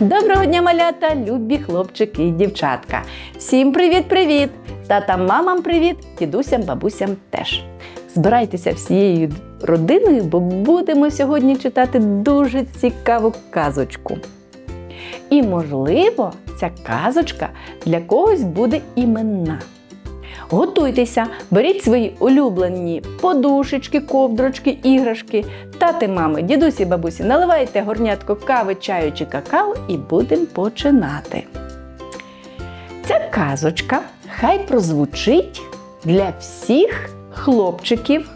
Доброго дня, малята, любі хлопчики і дівчатка. Всім привіт-привіт! Татам, мамам привіт, дідусям, бабусям теж. Збирайтеся всією родиною, бо будемо сьогодні читати дуже цікаву казочку. І, можливо, ця казочка для когось буде іменна. Готуйтеся, беріть свої улюблені подушечки, ковдрочки, іграшки. Тати, мами, дідусі, бабусі, наливайте горнятко кави, чаю чи какао і будемо починати. Ця казочка хай прозвучить для всіх хлопчиків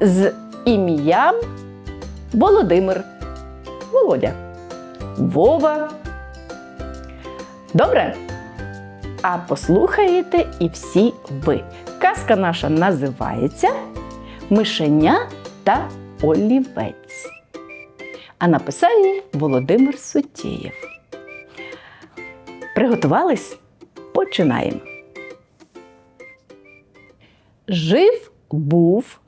з ім'ям Володимир, Володя, Вова. Добре? А послухаєте і всі ви. Казка наша називається Мишеня та олівець. А написав Володимир Сутєєв. Приготувались? Починаємо. Жив був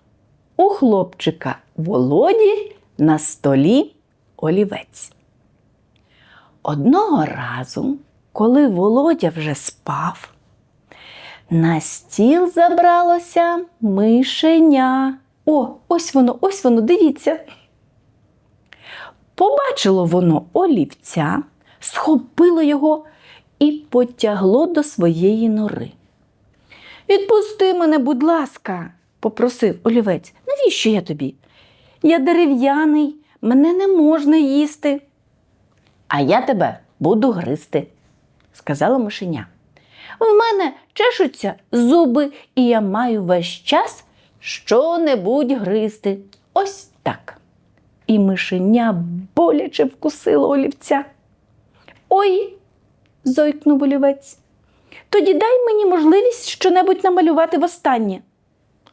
у хлопчика Володі на столі олівець. Одного разу, коли Володя вже спав, на стіл забралося мишеня. О, ось воно, ось воно, дивіться. Побачило воно олівця, схопило його і потягло до своєї нори. Відпусти мене, будь ласка, попросив олівець. Навіщо я тобі? Я дерев'яний, мене не можна їсти. А я тебе буду гризти, сказала мишеня. В мене чешуться зуби, і я маю весь час що-небудь гризти. Ось так. І мишеня боляче вкусило олівця. Ой, зойкнув олівець. Тоді дай мені можливість щонебудь намалювати востаннє.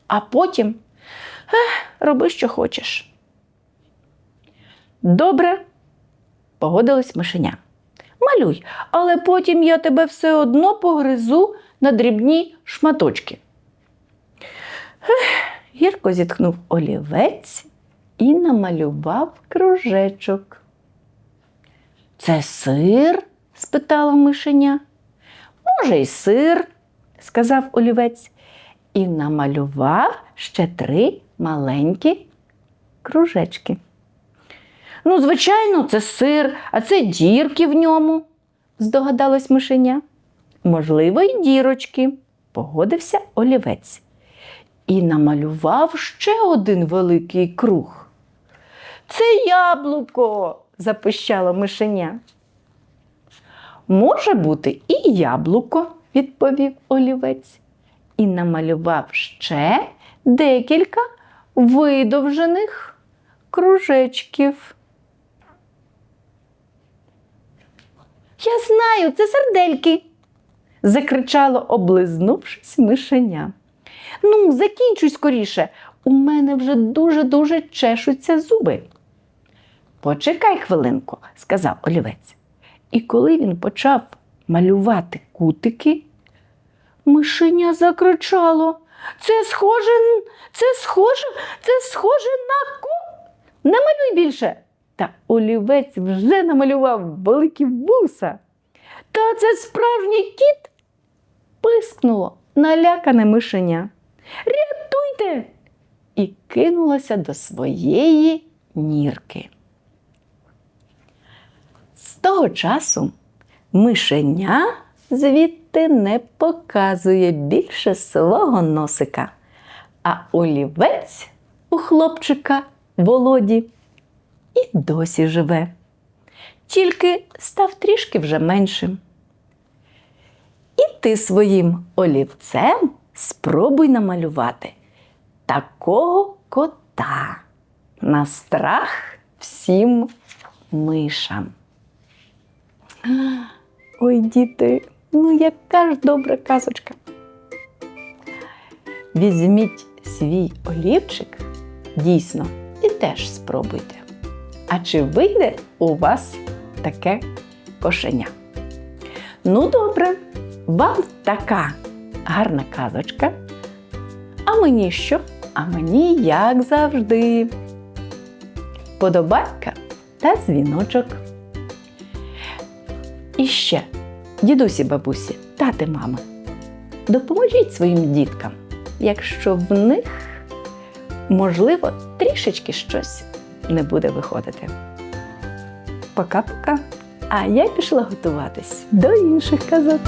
А потім ех, роби, що хочеш. Добре, погодилась мишеня. Малюй, але потім я тебе все одно погризу на дрібні шматочки. Ех, гірко зітхнув олівець і намалював кружечок. Це сир? спитала мишеня. Може, й сир, сказав олівець, і намалював ще три маленькі кружечки. Ну, звичайно, це сир, а це дірки в ньому, здогадалась мишеня. Можливо, й дірочки, погодився олівець. І намалював ще один великий круг. Це яблуко, запищало мишеня. Може бути і яблуко, відповів олівець, і намалював ще декілька видовжених кружечків. Я знаю, це сардельки, закричало, облизнувшись мишеня. Ну, закінчуй скоріше, у мене вже дуже-дуже чешуться зуби. Почекай хвилинку, сказав олівець. І коли він почав малювати кутики, мишеня закричало. Це схоже, це схоже, це схоже на ку. Намалюй більше. Та олівець вже намалював великі вуса. Та це справжній кіт. пискнуло налякане мишеня. Рятуйте! І кинулося до своєї нірки. З того часу мишеня звідти не показує більше свого носика, а олівець у хлопчика Володі і досі живе. Тільки став трішки вже меншим. І ти своїм олівцем спробуй намалювати такого кота на страх всім мишам. Ой, діти, ну яка ж добра казочка. Візьміть свій олівчик, дійсно, і теж спробуйте. А чи вийде у вас таке кошеня? Ну, добре, вам така гарна казочка. А мені що? А мені, як завжди, подобайка та дзвіночок. І ще, дідусі, бабусі, тати, мами, допоможіть своїм діткам, якщо в них, можливо, трішечки щось не буде виходити. Пока-пока. А я пішла готуватись до інших казок.